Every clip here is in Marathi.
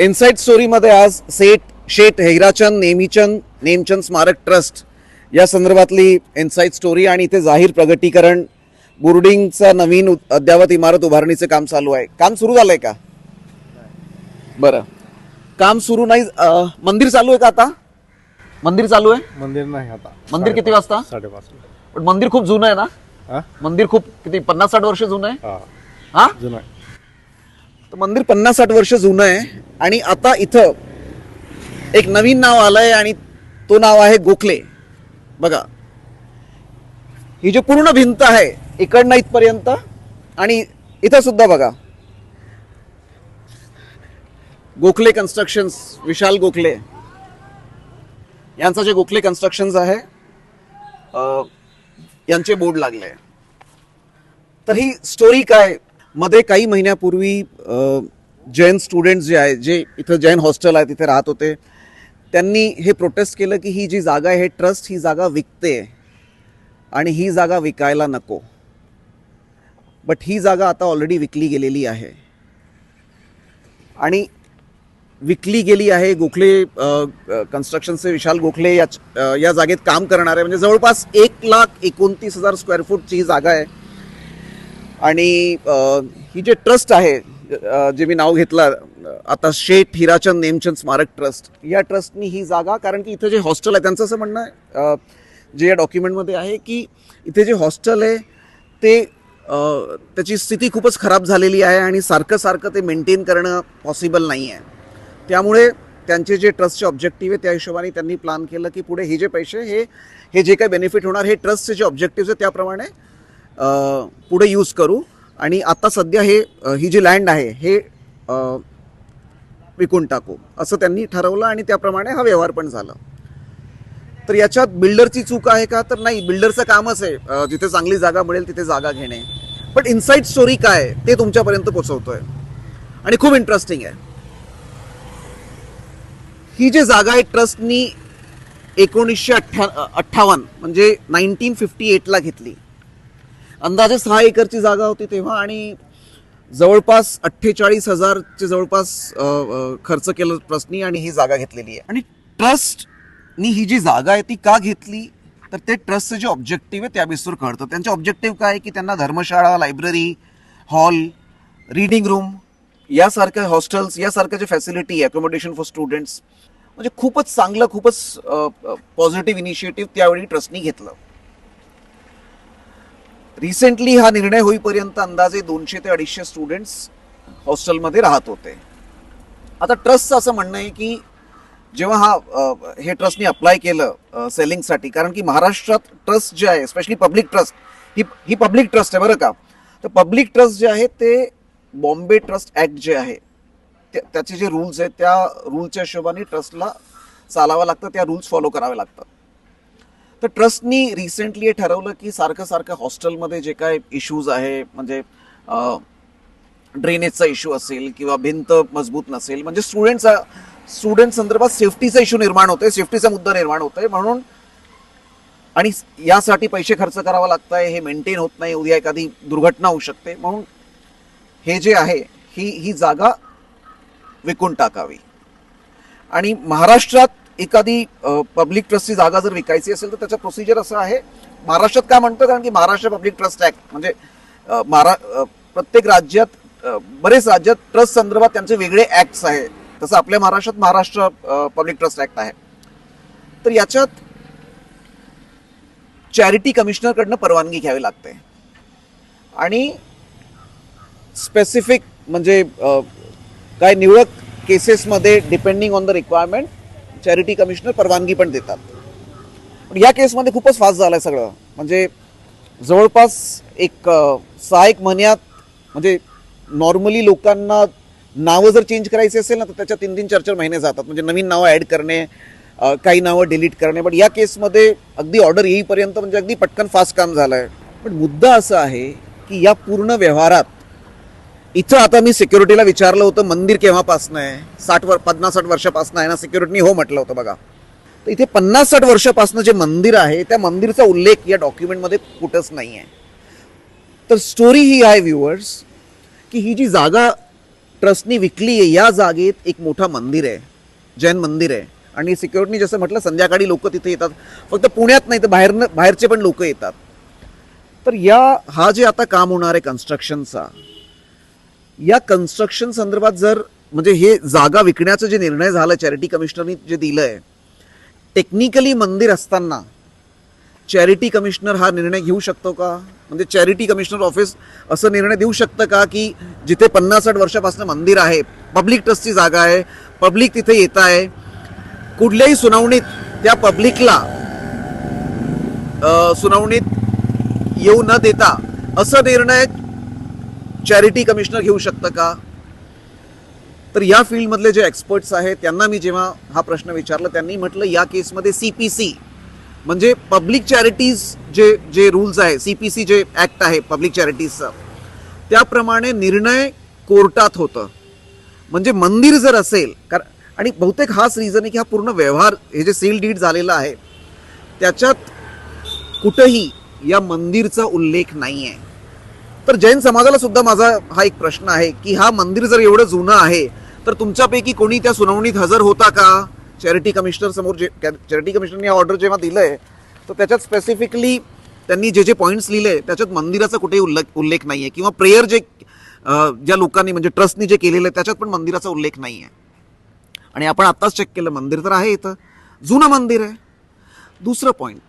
इनसाइड स्टोरीमध्ये आज सेठ शेठ हैराचंद नेमीचंद नेमचंद स्मारक ट्रस्ट या संदर्भातली इनसाइड स्टोरी आणि इथे जाहीर प्रगटीकरण बोर्डिंगचा नवीन अद्ययावत इमारत उभारणीचं काम चालू आहे. काम सुरू झालंय का? बरं. काम सुरू नाही मंदिर चालू आहे का आता? मंदिर चालू आहे? मंदिर नाही आता. मंदिर किती वाजता? साडेपाच. पण मंदिर खूप जुनं आहे ना? मंदिर खूप किती पन्नास साठ वर्ष जुनं आहे? हा. हा? जुना तर मंदिर पन्नास साठ वर्ष जुनं आहे. आणि आता इथं एक नवीन नाव आलंय आणि तो नाव आहे गोखले. बघा. ही जी पूर्ण भिंत आहे इकडनं इथपर्यंत आणि इथं सुद्धा बघा. गोखले कन्स्ट्रक्शन्स विशाल गोखले. यांचं जे गोखले कन्स्ट्रक्शन्स आहे यांचे बोर्ड लागले तर ही स्टोरी काय? मध्ये काही महिन्यापूर्वी जैन स्टुडंट जे आहे जे इथं जैन हॉस्टेल आहे तिथे राहत होते त्यांनी हे प्रोटेस्ट केलं की ही जी जागा आहे ट्रस्ट ही जागा विकते. आणि ही जागा विकायला नको. बट ही जागा आता ऑलरेडी विकली गेलेली आहे. आणि विकली गेली आहे गोखले कन्स्ट्रक्शनचे विशाल गोखले या या जागेत काम करणारे. म्हणजे जवळपास एक लाख एकोणतीस हजार स्क्वेअर फूटची ही जागा आहे. आणि ही जे ट्रस्ट आहे जे मी नाव घेतलं आता शेठ हिराचंद नेमचंद स्मारक ट्रस्ट या ट्रस्टनी ही जागा कारण की इथं जे हॉस्टेल आहे त्यांचं असं म्हणणं आहे जे या डॉक्युमेंटमध्ये आहे की इथे जे हॉस्टेल आहे ते त्याची स्थिती खूपच खराब झालेली आहे आणि सारखं सारखं ते मेंटेन करणं पॉसिबल नाही आहे. त्यामुळे त्यांचे जे ट्रस्टचे ऑब्जेक्टिव्ह आहे त्या हिशोबाने त्यांनी प्लॅन केलं की पुढे हे जे पैसे हे हे जे काही बेनिफिट होणार हे ट्रस्टचे जे ऑब्जेक्टिव्ह आहे त्याप्रमाणे पुढे यूज करू. आणि आता सध्या हे ही जी लँड आहे हे विकून टाकू. असं त्यांनी ठरवलं आणि त्याप्रमाणे हा व्यवहार पण झाला. तर याच्यात बिल्डरची चूक आहे का? तर नाही. बिल्डरचं कामच आहे. जिथे चांगली जागा मिळेल तिथे जागा घेणे. पण इनसाईड स्टोरी काय ते तुमच्यापर्यंत पोचवतोय. आणि खूप इंटरेस्टिंग आहे. ही जी जागा आहे ट्रस्टनी एकोणीसशे अठ्ठा अठ्ठावन्न म्हणजे नाईन्टीन फिफ्टी एटला घेतली. अंदाजे सहा एकरची जागा होती तेव्हा आणि जवळपास अठ्ठेचाळीस हजारचे जवळपास खर्च केलं ट्रस्टनी आणि ही जागा घेतलेली आहे. आणि ट्रस्टनी ही जी जागा आहे ती का घेतली? तर ते ट्रस्टचं जे ऑब्जेक्टिव्ह आहे त्या बेसवर कळतं त्यांचे ऑब्जेक्टिव्ह काय आहे की त्यांना धर्मशाळा लायब्ररी हॉल रीडिंग रूम यासारख्या हॉस्टेल्स यासारख्या जे फॅसिलिटी अकोमोडेशन फॉर स्टुडंट्स म्हणजे खूपच चांगलं खूपच पॉझिटिव्ह इनिशिएटिव्ह त्यावेळी ट्रस्टनी घेतलं. रिसेंटली हा निर्णय होईपर्यंत अंदाजे दोनशे ते अडीचशे स्टुडंट्स हॉस्टेलमध्ये राहत होते. आता ट्रस्टचं असं म्हणणं आहे की जेव्हा हा हे ट्रस्टने अप्लाय केलं सेलिंगसाठी कारण की महाराष्ट्रात ट्रस्ट जे आहे स्पेशली पब्लिक ट्रस्ट ही ही पब्लिक ट्रस्ट आहे बरं का. तर पब्लिक ट्रस्ट जे आहे ते बॉम्बे ट्रस्ट ॲक्ट जे आहे त्या- त्याचे जे रूल्स आहेत त्या रूलच्या हिशोबाने ट्रस्टला चालावं लागतं त्या रूल्स फॉलो करावे लागतात. तर ट्रस्टनी रिसेंटली हे ठरवलं की सारखं सारखं हॉस्टेलमध्ये जे काय इश्यूज आहे म्हणजे ड्रेनेजचा इश्यू असेल किंवा भिंत मजबूत नसेल म्हणजे स्टुडंटचा स्टुडंट संदर्भात सेफ्टीचा इश्यू निर्माण होतोय सेफ्टीचा मुद्दा निर्माण होतोय. म्हणून आणि यासाठी पैसे खर्च करावा लागत आहे हे मेंटेन होत नाही उद्या एखादी दुर्घटना होऊ शकते. म्हणून हे जे आहे ही ही जागा विकून टाकावी. आणि महाराष्ट्रात एखादी पब्लिक ट्रस्टची जागा जर विकायची असेल तर त्याचं प्रोसिजर असं आहे. महाराष्ट्रात काय म्हणतं? कारण की महाराष्ट्र पब्लिक ट्रस्ट ॲक्ट म्हणजे महारा प्रत्येक राज्यात बरेच राज्यात ट्रस्ट संदर्भात त्यांचे वेगळे ॲक्ट्स आहे. तसं आपल्या महाराष्ट्रात महाराष्ट्र पब्लिक ट्रस्ट ॲक्ट आहे. तर याच्यात चॅरिटी कमिशनरकडनं परवानगी घ्यावी लागते. आणि स्पेसिफिक म्हणजे काय निवडक केसेसमध्ये depending on the requirement charity commissioner परवानगी पण देतात. पण या केसमध्ये खूपच फास्ट झालं आहे सगळं. म्हणजे जवळपास एक सहा एक महिन्यात म्हणजे नॉर्मली लोकांना नावं जर चेंज करायची असेल ना तर त्याच्या तीन तीन चार चार महिने जातात. म्हणजे नवीन नावं ॲड करणे काही नावं डिलीट करणे. पण या केसमध्ये अगदी ऑर्डर येईपर्यंत म्हणजे अगदी पटकन फास्ट काम झालं आहे पण मुद्दा असा आहे की या पूर्ण व्यवहारात इथं आता मी सिक्युरिटीला विचारलं होतं मंदिर केव्हापासनं आहे? साठ वर पन्नास साठ वर्षापासून आहे ना सिक्युरिटीनी हो म्हटलं होतं बघा. तर इथे पन्नास साठ वर्षापासून जे मंदिर आहे त्या मंदिरचा उल्लेख या डॉक्युमेंटमध्ये कुठंच नाही आहे तर स्टोरी ही आहे व्ह्युअर्स की ही जी जागा ट्रस्टनी विकली आहे या जागेत एक मोठा मंदिर आहे जैन मंदिर आहे. आणि सिक्युरिटीनी जसं म्हटलं संध्याकाळी लोक तिथे येतात. फक्त पुण्यात नाही तर बाहेरनं बाहेरचे पण लोक येतात. तर या हा जे आता काम होणार आहे कन्स्ट्रक्शनचा या कन्स्ट्रक्शन संदर्भात जर म्हणजे हे जागा विकण्याचं जे निर्णय झाला चॅरिटी कमिशनरनी जे दिलं आहे टेक्निकली मंदिर असताना चॅरिटी कमिशनर हा निर्णय घेऊ शकतो का? म्हणजे चॅरिटी कमिशनर ऑफिस असं निर्णय देऊ शकतं का की जिथे पन्नास साठ वर्षापासून मंदिर आहे पब्लिक ट्रस्टची जागा आहे पब्लिक तिथे येत आहे कुठल्याही सुनावणीत त्या पब्लिकला सुनावणीत येऊ न देता असं निर्णय चॅरिटी कमिशनर घेऊ शकतं का? तर या फील्डमधले जे एक्सपर्ट्स आहेत त्यांना मी जेव्हा हा प्रश्न विचारला त्यांनी म्हटलं या केसमध्ये सी पी सी म्हणजे पब्लिक चॅरिटीज जे जे रूल्स आहे सी पी सी जे ॲक्ट आहे पब्लिक चॅरिटीजचं त्याप्रमाणे निर्णय कोर्टात होतं. म्हणजे मंदिर जर असेल कारण आणि बहुतेक हाच रिझन आहे की हा पूर्ण व्यवहार हे जे सील डीड झालेला आहे त्याच्यात कुठंही या मंदिरचा उल्लेख नाही आहे तर जैन समाजाला सुद्धा माझा हा एक प्रश्न आहे की हा मंदिर जर एवढं जुनं आहे तर तुमच्यापैकी कोणी त्या सुनावणीत हजर होता का? चॅरिटी कमिशनर समोर जे चॅरिटी कमिशनरने ऑर्डर जेव्हा दिलं आहे तर त्याच्यात स्पेसिफिकली त्यांनी जे जे पॉईंट्स लिहिले त्याच्यात मंदिराचा कुठेही उल्लेख उल्लेख नाही आहे किंवा प्रेयर जे ज्या लोकांनी म्हणजे ट्रस्टनी जे केलेलं आहे त्याच्यात पण मंदिराचा उल्लेख नाही आहे आणि आपण आत्ताच चेक केलं मंदिर तर आहे इथं. जुनं मंदिर आहे. दुसरं पॉईंट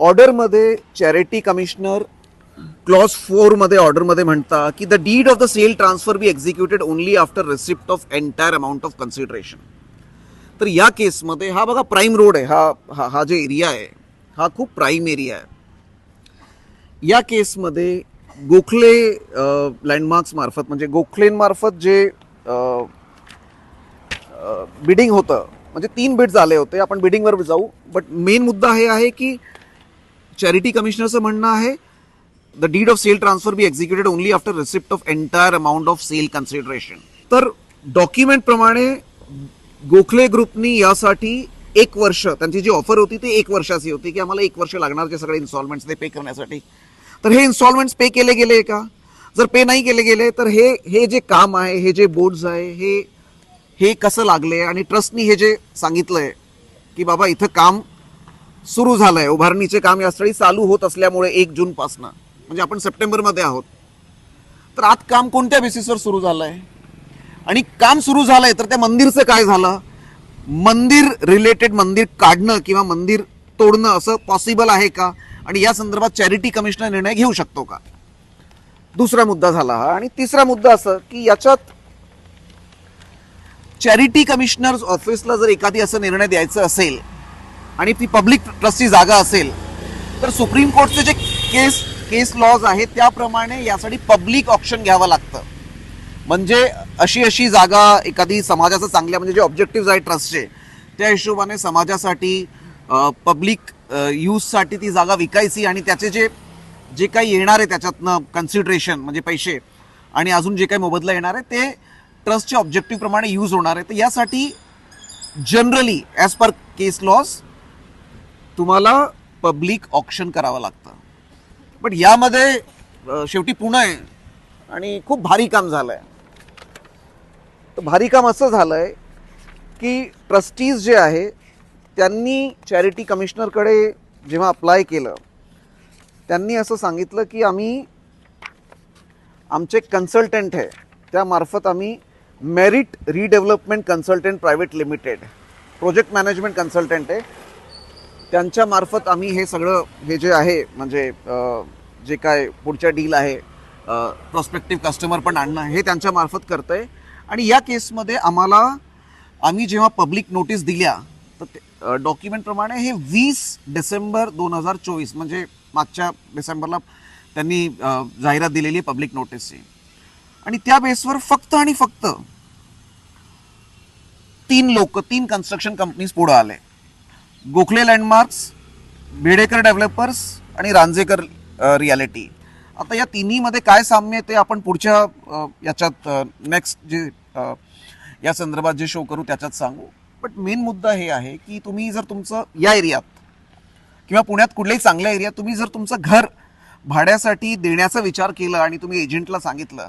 ऑर्डरमध्ये चॅरिटी कमिशनर क्लॉज फोरमध्ये ऑर्डरमध्ये म्हणता की the deed of the sale transfer be executed only after receipt of entire amount of consideration तर या केसमध्ये हा बघा प्राईम रोड आहे. हा हा हा जे एरिया आहे हा खूप प्राईम एरिया आहे. या केसमध्ये गोखले लँडमार्क्स मार्फत म्हणजे गोखलेंमार्फत जे बिडिंग होतं म्हणजे तीन बिड्स आले होते आपण बिडिंगवर जाऊ. बट मेन मुद्दा हे आहे की चॅरिटी कमिशनरचं म्हणणं आहे the deed of sale transfer be executed only after receipt of entire amount of sale consideration तर डॉक्युमेंट प्रमाणे गोखले ग्रुपनी यासाठी एक वर्ष त्यांची जी ऑफर होती ती एक वर्षाची होती की आम्हाला एक वर्ष लागणार ते सगळे इन्स्टॉलमेंट्स ते पे करण्यासाठी. तर हे इन्स्टॉलमेंट्स पे केले गेले का? जर पे नाही केले गेले तर हे हे जे काम आहे हे जे बोर्ड्स आहे हे हे कसं लागले? आणि ट्रस्टनी हे जे सांगितलंय की बाबा इथं काम सुरू झालंय उभारणीचे काम या स्थळी चालू होत असल्यामुळे एक जून म्हणजे आपण सप्टेंबरमध्ये आहोत. तर आज काम कोणत्या बेसिसवर सुरू झालंय? आणि काम सुरू झालंय तर त्या मंदिरचं काय झालं? मंदिर रिलेटेड मंदिर काढणं किंवा मंदिर तोडणं असं पॉसिबल आहे का? आणि या संदर्भात चॅरिटी कमिशनर निर्णय घेऊ शकतो का? दुसरा मुद्दा झाला हा. आणि तिसरा मुद्दा असं की याच्यात चॅरिटी कमिशनर ऑफिसला जर एखादी असं निर्णय द्यायचं असेल आणि ती पब्लिक ट्रस्टची जागा असेल तर सुप्रीम कोर्टचे जे केस केस लॉज आहेत त्याप्रमाणे यासाठी पब्लिक ऑप्शन घ्यावं लागतं. म्हणजे अशी अशी जागा एखादी समाजाचं चांगल्या म्हणजे जे ऑब्जेक्टिव्ह आहेत ट्रस्टचे त्या हिशोबाने समाजासाठी पब्लिक यूजसाठी ती जागा विकायची आणि त्याचे जे जे काही येणार आहे त्याच्यातनं कन्सिडरेशन म्हणजे पैसे आणि अजून जे काही मोबदला येणार आहे ते ट्रस्टच्या ऑब्जेक्टिव्हप्रमाणे यूज होणार आहे. तर यासाठी generally as per case laws तुम्हाला पब्लिक ऑप्शन करावं लागतं. पण यामध्ये शेवटी पुणे आहे आणि खूप भारी काम झालं आहे तर भारी काम असं झालं आहे की ट्रस्टीज जे आहे त्यांनी चॅरिटी कमिशनरकडे जेव्हा अप्लाय केलं त्यांनी असं सांगितलं की आम्ही आमचे कन्सल्टंट आहे त्यामार्फत आम्ही merit redevelopment consultant private limited project management consultant आहे त्यांच्यामार्फत आम्ही हे सगळं हे जे आहे म्हणजे जे काय पुढच्या डील आहे प्रॉस्पेक्टिव्ह कस्टमर पण आणणं हे त्यांच्यामार्फत करतं आहे आणि या केसमध्ये आम्हाला आम्ही जेव्हा पब्लिक नोटीस दिल्या तर डॉक्युमेंटप्रमाणे हे वीस डिसेंबर दोन हजार चोवीस म्हणजे मागच्या डिसेंबरला त्यांनी जाहिरात दिलेली आहे पब्लिक नोटीसची आणि त्या बेसवर फक्त आणि फक्त तीन लोक तीन कन्स्ट्रक्शन कंपनीज पुढं आले. गोखले लँडमार्क्स भिडेकर डेव्हलपर्स आणि रांजेकर रियालिटी uh, आता या तिन्हीमध्ये काय साम्य आहे ते आपण पुढच्या uh, याच्यात uh, नेक्स्ट जे या संदर्भात जे शो करू त्याच्यात सांगू. बट मेन मुद्दा हे आहे की तुम्ही जर तुमचं या एरियात किंवा पुण्यात कुठल्याही चांगल्या एरियात तुम्ही जर तुमचं घर भाड्यासाठी देण्याचा विचार केला आणि तुम्ही एजंटला सांगितलं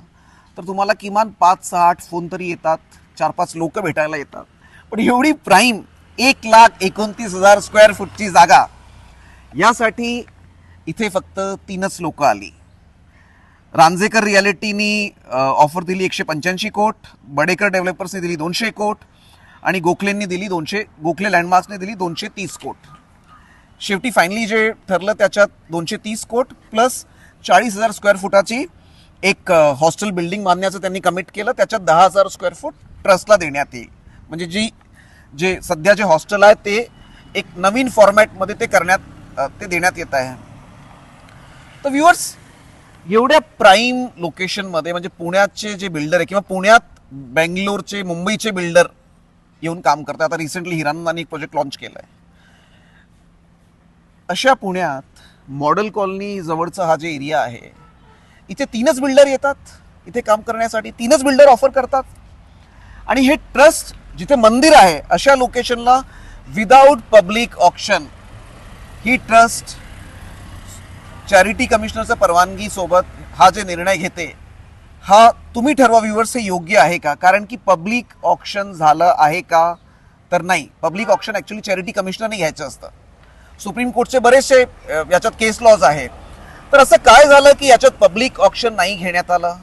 तर तुम्हाला किमान पाच सहा आठ फोन तरी येतात चार पाच लोक भेटायला येतात. पण एवढी प्राईम एक लाख एकोणतीस हजार स्क्वेअर फूटची जागा. यासाठी इथे फक्त तीनच लोक आली. रांजेकर रियालिटीनी ऑफर दिली एकशे पंच्याऐंशी कोट बडेकर डेव्हलपर्सने दिली दोनशे कोट आणि गोखलेंनी दिली दोनशे गोखले लँडमार्क्सने दिली दोनशे तीस कोट. शेवटी फायनली जे ठरलं त्याच्यात दोनशे तीस कोट प्लस चाळीस हजार स्क्वेअर फुटाची एक हॉस्टेल बिल्डिंग बांधण्याचं त्यांनी कमिट केलं. त्याच्यात दहा हजार स्क्वेअर फूट ट्रस्टला देण्यात येईल. म्हणजे जी जे सध्या जे हॉस्टेल आहे ते एक नवीन फॉर्मॅटमध्ये ते करण्यात ते देण्यात येत आहे. तर व्ह्युअर्स एवढ्या प्राईम लोकेशनमध्ये म्हणजे पुण्याचे जे बिल्डर आहे किंवा पुण्यात बेंगलोरचे मुंबईचे बिल्डर येऊन काम करतात आता रिसेंटली हिरानंदानी एक प्रोजेक्ट लॉन्च केला आहे अशा पुण्यात मॉडेल कॉलनी जवळचा हा जे एरिया आहे इथे तीनच बिल्डर येतात. इथे काम करण्यासाठी तीनच बिल्डर ऑफर करतात. आणि हे ट्रस्ट जिथे मंदिर आहे अशा लोकेशनला विदाऊट पब्लिक ऑप्शन ही ट्रस्ट चॅरिटी कमिशनरच्या परवानगी सोबत हा जे निर्णय घेते हा तुम्ही ठरवा व्ह्युअर्स हे योग्य आहे का? कारण की पब्लिक ऑप्शन झालं आहे का? तर नाही. पब्लिक ऑप्शन ॲक्च्युली चॅरिटी कमिशनरने घ्यायचं असतं. सुप्रीम कोर्टचे बरेचसे याच्यात केस लॉज आहेत. तर असं काय झालं की याच्यात पब्लिक ऑप्शन नाही घेण्यात आलं?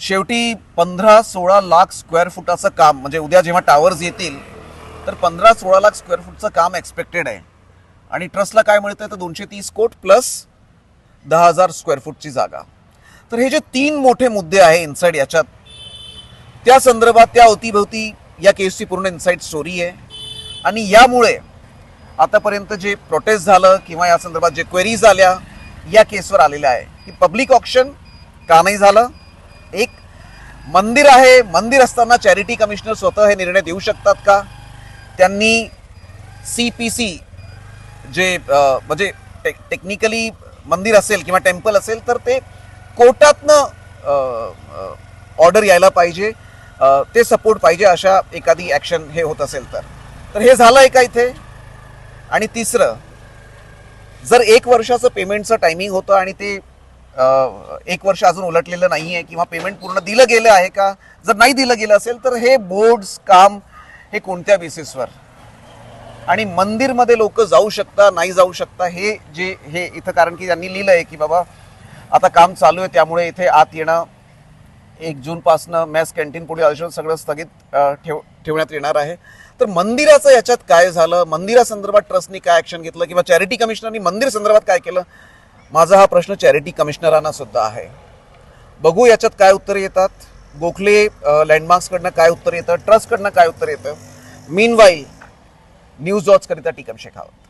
शेवटी पंधरा सोळा लाख स्क्वेअर फुटाचं काम म्हणजे उद्या जेव्हा टावर्स येतील तर पंधरा सोळा लाख स्क्वेअर फूटचं काम एक्सपेक्टेड आहे. आणि ट्रस्टला काय मिळतं तर दोनशे तीस कोट प्लस दहा हजार स्क्वेअर फूटची जागा. तर हे जे तीन मोठे मुद्दे आहे इन्साईड याच्यात त्या संदर्भात त्या अवतीभवती या केसची पूर्ण इन्साईड स्टोरी आहे. आणि यामुळे आतापर्यंत जे प्रोटेस्ट झालं किंवा या संदर्भात जे क्वेरीज आल्या या केसवर आलेल्या आहे. की पब्लिक ऑप्शन का नाही झालं एक मंदिर आहे. मंदिर असताना चॅरिटी कमिशनर स्वतः हे निर्णय देऊ शकतात का? त्यांनी सी पी सी जे म्हणजे टे टेक्निकली मंदिर असेल किंवा टेम्पल असेल तर ते कोर्टातनं ऑर्डर यायला पाहिजे. ते सपोर्ट पाहिजे अशा एखादी ॲक्शन हे होत असेल तर. तर हे झालं आहे का इथे. आणि तिसरं जर एक वर्षाचं पेमेंटचं टायमिंग होतं आणि ते एक वर्ष अजून उलटलेलं नाही आहे किंवा पेमेंट पूर्ण दिलं गेलं आहे का? जर नाही दिलं गेलं असेल तर हे बोर्ड्स काम हे कोणत्या बेसिसवर आणि मंदिरमध्ये लोक जाऊ शकता नाही जाऊ शकता हे जे हे इथं कारण की त्यांनी लिहिलं आहे की बाबा आता काम चालू आहे त्यामुळे इथे आत येणं एक जूनपासनं मॅस कॅन्टीन पुढे आयुष्य सगळं स्थगित ठेव ठेवण्यात येणार आहे. तर मंदिराचं याच्यात काय झालं? मंदिरासंदर्भात ट्रस्टनी काय ॲक्शन घेतलं? किंवा चॅरिटी कमिशनरनी मंदिर संदर्भात काय केलं? माझा हा प्रश्न चॅरिटी कमिशनरांना सुद्धा आहे. बघू याच्यात काय उत्तर येतात. गोखले लँडमार्क्सकडनं काय उत्तर येतं? ट्रस्टकडनं काय उत्तर येतं? मीन वाईल न्यूज वॉचकरिता टीकम शेखावत